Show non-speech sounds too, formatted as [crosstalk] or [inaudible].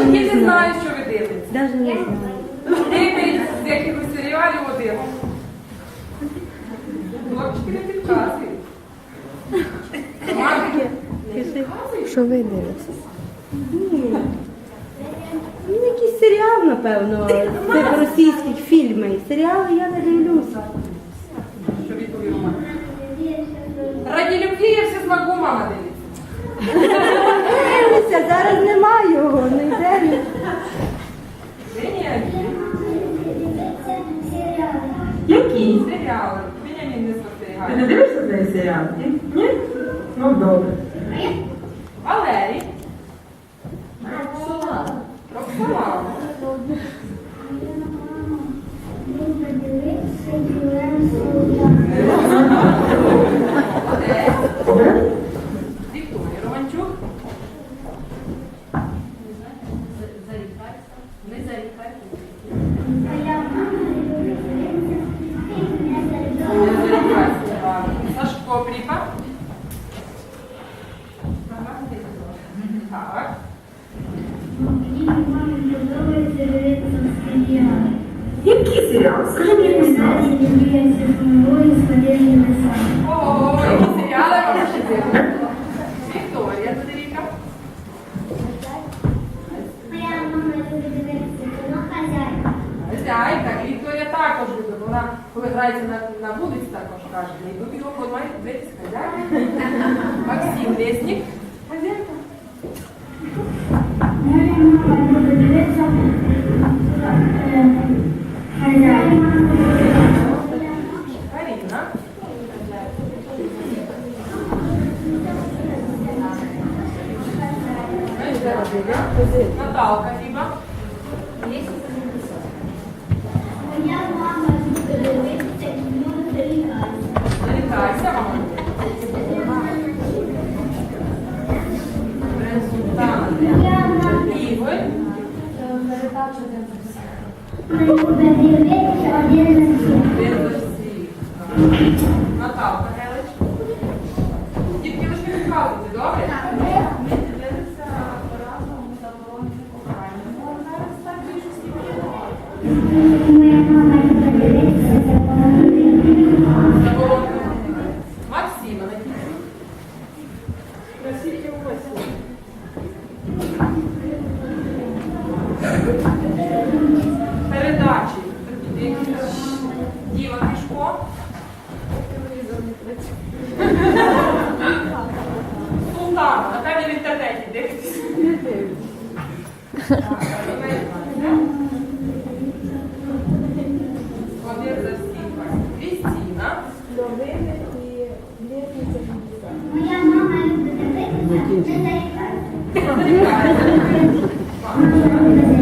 Ваші діти знають, що ви дивитесь. Даже не знаю. Дивитесь з якихось серіалів один. Хлопчики не підказують. Що ви дивитесь? Ні. Ну, якийсь серіал, напевно, російських фільмів. Серіали я не дивлюся. Що? Раді любві я все змогу, мама дивиться. Який? Серіали. Веніамін не Ти спостерігає. не дивишся цей серіал? Ні? Ні? Ну добре. Валерій. Роксолана. Молодець. [laughs] Сашко Пріпа. Так. Який серіал? Скажи мені якусь назву. О, які серіали ви ще дивитесь? Вікторія Федеріка. Хазяйка, і Вікторія також любить. Вона, коли грається на, на вулиці, також каже, не йду його, коли має дивитися хазяйка. [laughs] Максим Леснік. Хазяйка. Каріна. Наталка Фіба. Зарікайся, Наталка Гелич. Дітки, ви ж не підказуєте, добре? Ми дивилися разом заборонені кохання. Ну, зараз так більшості Заборонено. Султана. Напевне в інтернеті дивитесь. [laughs] любить дивитися, не зарікається. Зарікається.